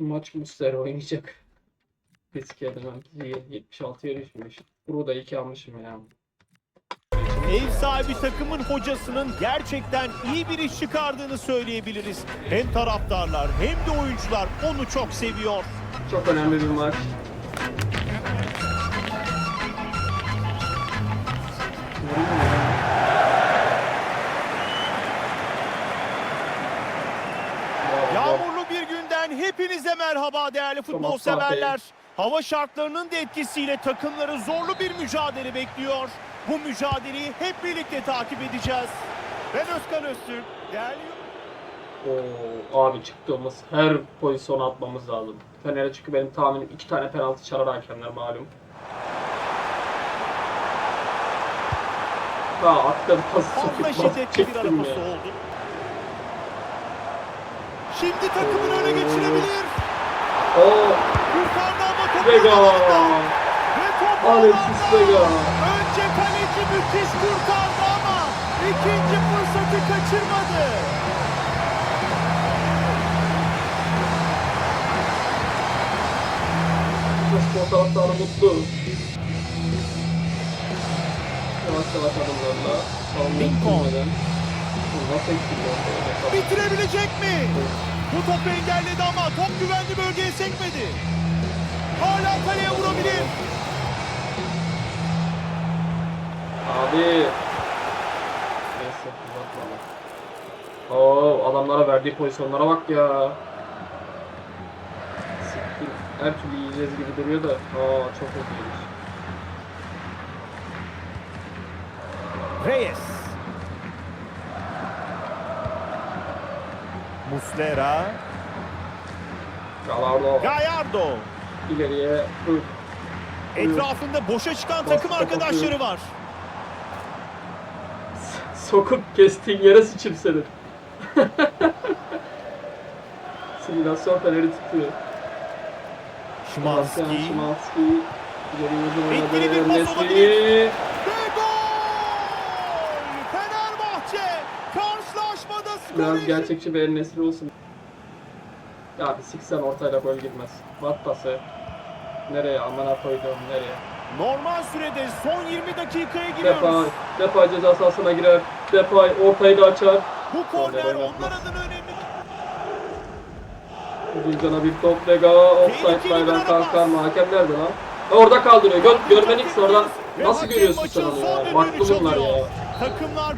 maç Muslera oynayacak. Riske edemem. 76'ya düşmüş. Burada 2 almışım ya. Ev sahibi takımın hocasının gerçekten iyi bir iş çıkardığını söyleyebiliriz. Hem taraftarlar hem de oyuncular onu çok seviyor. Çok önemli bir maç. Günden hepinize merhaba değerli futbol severler. Hava şartlarının da etkisiyle takımları zorlu bir mücadele bekliyor. Bu mücadeleyi hep birlikte takip edeceğiz. Ben Özkan Öztürk. Değerli Oo, abi çıktığımız her pozisyona atmamız lazım. Fener'e çünkü benim tahminim iki tane penaltı çalar hakemler malum. Ha attım pası fazla sokup şiddetli bir ya. oldu. Şimdi takımın öne geçirebilir. Oo, Kurtardı ama topu Vega. Ve top Alexis. Vega. Önce kaleci müthiş kurtardı ama ikinci fırsatı kaçırmadı. Spor taraftarı mutlu. Yavaş yavaş adımlarla. Lincoln. Bitirebilecek mi? Bu topu engelledi ama top güvenli bölgeye sekmedi. Hala kaleye vurabilir. Abi. Neyse uzatma. Oo adamlara verdiği pozisyonlara bak ya. Siktir. Her türlü yiyeceğiz gibi duruyor da. Aa çok hızlıymış. Reyes. Muslera. Galardo Gallardo. ileriye. Etrafında boşa çıkan Bastı takım arkadaşları var. Sokup kestiğin yere sıçayım senin. Simülasyon feneri tutuyor. Şimanski. Şimanski. İleriye bir pas olabilir. Biraz gerçekçi bir Nesri olsun. Ya bir siksen ortayla gol girmez. Bat pası. Nereye? Amına koydum nereye? Normal sürede son 20 dakikaya Depay. giriyoruz. Depay ceza sahasına girer. Depay ortayı da açar. Bu korner onlar adına önemli. Gülcan'a bir top Vega. Offside Tehlikeli bir bayrağı ara kalkar mı? Hakem nerede lan? E, Orada kaldırıyor. Gör, görmen oradan. Ve Nasıl görüyorsun sen onu ya? Baktı bunlar ya. Takımlar